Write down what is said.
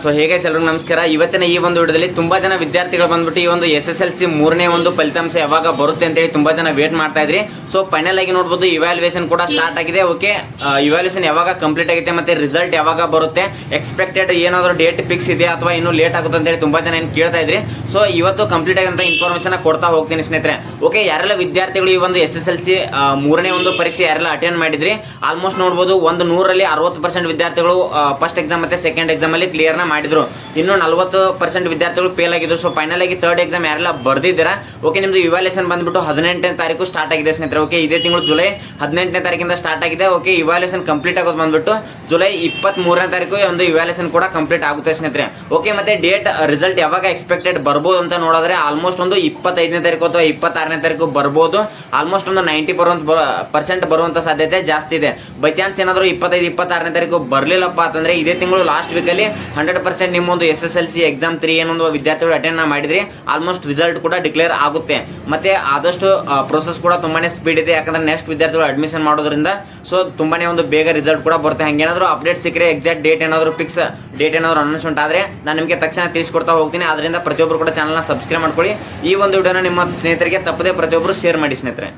So ಹೇಗೆ ಎಲ್ರಿಗೂ ನಮಸ್ಕಾರ. ಇವತ್ತಿನ ಈ ಒಂದು ವಿಡಿಯೋದಲ್ಲಿ ತುಂಬಾ ಜನ ವಿದ್ಯಾರ್ಥಿಗಳು ಬಂದ್ಬಿಟ್ಟು ಈ ಒಂದು ಎಸ್ ಎಸ್ ಎಲ್ ಸಿ ಮೂರನೇ ಒಂದು ಫಲಿತಾಂಶ ಯಾವಾಗ ಬರುತ್ತೆ ಅಂತೇಳಿ ತುಂಬಾ ಜನ ವೇಟ್ ಮಾಡ್ತಾ ಇದ್ರಿ. ಸೊ ಫೈನಲ್ ಆಗಿ ನೋಡ್ಬೋದು ಇವ್ಯಾಲ್ಯೂಯೇಷನ್ ಕೂಡ ಸ್ಟಾರ್ಟ್ ಆಗಿದೆ. ಓಕೆ ಇವ್ಯಾಲ್ಯೂಯೇಷನ್ ಯಾವಾಗ ಕಂಪ್ಲೀಟ್ ಆಗುತ್ತೆ ಮತ್ತೆ ರಿಸಲ್ಟ್ ಯಾವಾಗ ಬರುತ್ತೆ? ಎಕ್ಸ್ಪೆಕ್ಟೆಡ್ ಏನಾದರೂ ಡೇಟ್ ಫಿಕ್ಸ್ ಇದೆ ಅಥವಾ ಇನ್ನೂ ಲೇಟ್ ಆಗುತ್ತೆ ಅಂತೇಳಿ ತುಂಬಾ ಜನ ಏನು ಕೇಳ್ತಾ ಇದ್ರಿ. ಸೊ ಇವತ್ತು ಕಂಪ್ಲೀಟ್ ಆಗಿದಂತ ಇನ್ಫಾರ್ಮೇಶನ್ ಕೊಡ್ತಾ ಹೋಗ್ತೀನಿ ಸ್ನೇಹಿತರೆ. ಓಕೆ ಯಾರೆಲ್ಲ ವಿದ್ಯಾರ್ಥಿಗಳು ಈ ಒಂದು ಎಸ್ ಎಸ್ ಎಲ್ ಸಿ ಮೂರನೇ ಒಂದು ಪರೀಕ್ಷೆ ಯಾರೆಲ್ಲ ಅಟೆಂಡ್ ಮಾಡಿದ್ರಿ? ಆಲ್ಮೋಸ್ಟ್ ನೋಡ್ಬೋದು, ಒಂದು ನೂರಲ್ಲಿ ಅರವತ್ತು ಪರ್ಸೆಂಟ್ ವಿದ್ಯಾರ್ಥಿಗಳು ಫಸ್ಟ್ ಎಕ್ಸಾಮ್ ಮತ್ತೆ ಸೆಕೆಂಡ್ ಎಕ್ಸಾಮ್ ಅಲ್ಲಿ ಕ್ಲಿಯರ್ನ ಮಾಡಿದ್ರು. ಇನ್ನು ನಲವತ್ತು ಪರ್ಸೆಂಟ್ ವಿದ್ಯಾರ್ಥಿಗಳು ಫೇಲ್ ಆಗಿದ್ರು. ಸೊ ಫೈನಲ್ ಆಗಿ ತರ್ಡ್ ಎಕ್ಸಾಮ್ ಯಾರೆಲ್ಲ ಬರ್ದಿದ್ದೀರಾ? ಓಕೆ ನಿಮ್ದು ಇವಾಲ್ಯೂಷನ್ ಬಂದ್ಬಿಟ್ಟು ಹದಿನೆಂಟನೇ ತಾರೀಕು ಸ್ಟಾರ್ಟ್ ಆಗಿದೆ ಸ್ನೇಹಿತರೆ. ಓಕೆ ಇದೇ ತಿಂಗಳು ಜುಲೈ ಹದಿನೆಂಟನೇ ತಾರೀಕಿಂದ ಸ್ಟಾರ್ಟ್ ಆಗಿದೆ. ಓಕೆ ಇವಾಲ್ಯೂಷನ್ ಕಂಪ್ಲೀಟ್ ಆಗೋದು ಬಂದ್ಬಿಟ್ಟು ಜುಲೈ ಇಪ್ಪತ್ತ್ ಮೂರನೇ ತಾರೀಕು ಒಂದು ಇವ್ಯಾಲ್ಯೂಷನ್ ಕೂಡ ಕಂಪ್ಲೀಟ್ ಆಗುತ್ತೆ ಸ್ನೇಹಿತರೆ. ಓಕೆ ಮತ್ತೆ ಡೇಟ್ ರಿಸಲ್ಟ್ ಯಾವಾಗ ಎಕ್ಸ್ಪೆಕ್ಟೆಡ್ ಬರ್ಬೋದು ಅಂತ ನೋಡಿದ್ರೆ ಆಲ್ಮೋಸ್ಟ್ ಒಂದು ಇಪ್ಪತ್ತೈದನೇ ತಾರೀಕು ಅಥವಾ ಇಪ್ಪತ್ತಾರನೇ ತಾರೀಕು ಬರ್ಬೋದು. ಆಲ್ಮೋಸ್ಟ್ ಒಂದು ನೈಂಟಿ ಬರುವಂತ ಪರ್ಸೆಂಟ್ ಬರುವಂತ ಸಾಧ್ಯತೆ ಜಾಸ್ತಿ ಇದೆ. ಬೈ ಚಾನ್ಸ್ ಏನಾದರೂ ಇಪ್ಪತ್ತೈದು, ಇಪ್ಪತ್ತಾರನೇ ತಾರೀಕು ಬರಲಿಲ್ಲಪ್ಪ ಅಂತಂದ್ರೆ ಇದೇ ತಿಂಗಳು ಲಾಸ್ಟ್ ವೀಕಲ್ಲಿ ಹಂಡ್ರೆಡ್ ಪರ್ಸೆಂಟ್ ನಿಮ್ಮೊಂದು S S L C exam three ಏನೊಂದು ವಿದ್ಯಾರ್ಥಿಗಳು ಅಟೆಂಡ್ ಮಾಡಿದ್ರಿ ಆಲ್ಮೋಸ್ಟ್ ರಿಸಲ್ಟ್ ಕೂಡ ಡಿಕ್ಲೇರ್ ಆಗುತ್ತೆ. ಮತ್ತೆ ಆದಷ್ಟು ಪ್ರೊಸೆಸ್ ಕೂಡ ತುಂಬಾನೇ ಸ್ಪೀಡ್ ಇದೆ, ಯಾಕಂದ್ರೆ ನೆಕ್ಸ್ಟ್ ವಿದ್ಯಾರ್ಥಿಗಳು ಅಡ್ಮಿಷನ್ ಮಾಡೋದ್ರಿಂದ ಸೊ ತುಂಬಾನೇ ಒಂದು ಬೇಗ ರಿಸಲ್ಟ್ ಕೂಡ ಬರುತ್ತೆ. ಹಂಗೇನಾದ್ರೂ ಅಪ್ಡೇಟ್ ಸಿಕ್ಕರೆ ಎಕ್ಸಾಕ್ಟ್ ಡೇಟ್ ಏನಾದರೂ ಫಿಕ್ಸ್ ಡೇಟ್ ಏನಾದರೂ ಅನೌನ್ಸ್ಮೆಂಟ್ ಆದ್ರೆ ನಾನು ನಿಮಗೆ ತಕ್ಷಣ ತಿಳಿಸ್ಕೊಡ್ತಾ ಹೋಗ್ತೀನಿ. ಅದರಿಂದ ಪ್ರತಿಯೊಬ್ಬರು ಕೂಡ ಚಾನಲ್ನ ಸಬ್ಸ್ಕ್ರೈಬ್ ಮಾಡ್ಕೊಳ್ಳಿ. ಈ ಒಂದು ವಿಡಿಯೋನ ನಿಮ್ಮ ಸ್ನೇಹಿತರಿಗೆ ತಪ್ಪದೆ ಪ್ರತಿಯೊಬ್ಬರು ಶೇರ್ ಮಾಡಿ ಸ್ನೇಹಿತರೆ.